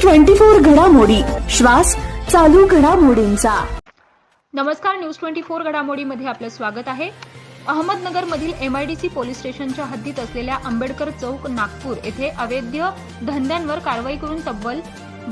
Twenty four घडामोडी. श्वास चालू घडामोडींचा. नमस्कार न्यूज ट्वेंटी फोर घडामोडीमध्ये आपलं स्वागत आहे. अहमदनगरमधील एमआयडीसी पोलीस स्टेशनच्या हद्दीत असलेल्या आंबेडकर चौक नागपूर येथे अवैध धंद्यांवर कारवाई करून तब्बल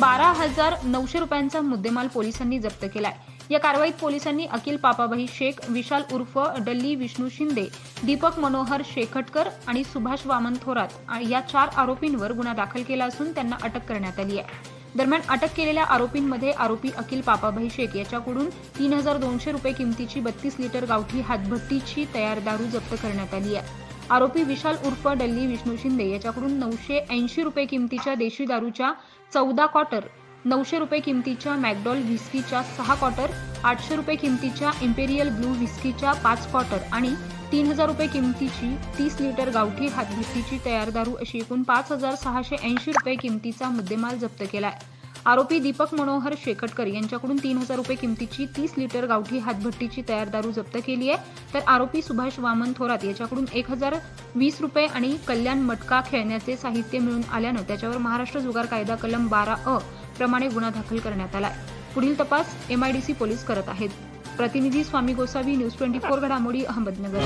बारा हजार नऊशे रुपयांचा मुद्देमाल पोलिसांनी जप्त केलाय. या कारवाईत पोलिसांनी अखिल पापाभाई शेख विशाल उर्फ डल्ली विष्णू शिंदे दीपक मनोहर शेखटकर आणि सुभाष वामन थोरात या चार आरोपींवर गुन्हा दाखल केला असून त्यांना अटक करण्यात आली आहे. दरम्यान अटक केलेल्या आरोपींमध्ये आरोपी अखिल पापाभाई शेख याच्याकडून तीन हजार दोनशे रुपये किमतीची बत्तीस लिटर गावठी हातभट्टीची तयार दारू जप्त करण्यात आली आहे. आरोपी विशाल उर्फ डल्ली विष्णू शिंदे याच्याकडून नऊशे ऐंशी रुपये किमतीच्या देशी दारूच्या चौदा क्वार्टर नऊशे रुपये किमतीच्या मॅकडॉल व्हिस्कीच्या सहा क्वार्टर आठशे रुपये किमतीच्या इम्पेरियल ब्लू व्हिस्कीच्या पाच क्वार्टर आणि तीन हजार रुपये किमतीची तीस लिटर गावठी हातभट्टीची तयार दारू अशी एकूण पाच हजार सहाशे ऐंशी रुपये किमतीचा मुद्देमाल जप्त केला आहे आरोपी दीपक मनोहर शेखटकर यांच्याकडून तीन हजार रुपये किमतीची तीस लिटर गावठी हातभट्टीची तयार दारू जप्त केली आहे. तर आरोपी सुभाष वामन थोरात याच्याकडून एक हजार वीस रुपये आणि कल्याण मटका खेळण्याचे साहित्य मिळून आल्यानं त्याच्यावर महाराष्ट्र जुगार कायदा कलम बारा अ प्रमाणे गुन्हा दाखल करण्यात आलाय. पुढील तपास एमआयडीसी पोलीस करत आहेत. प्रतिनिधी Swami Gosavi news twenty four घडामोडी अहमदनगर.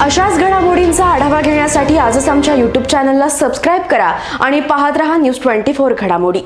अशाच घडामोडींचा आढावा घेण्यासाठी आजच आमच्या यूट्यूब चॅनलला सबस्क्राईब करा आणि पाहत रहा न्यूज ट्वेंटी फोर घडामोडी.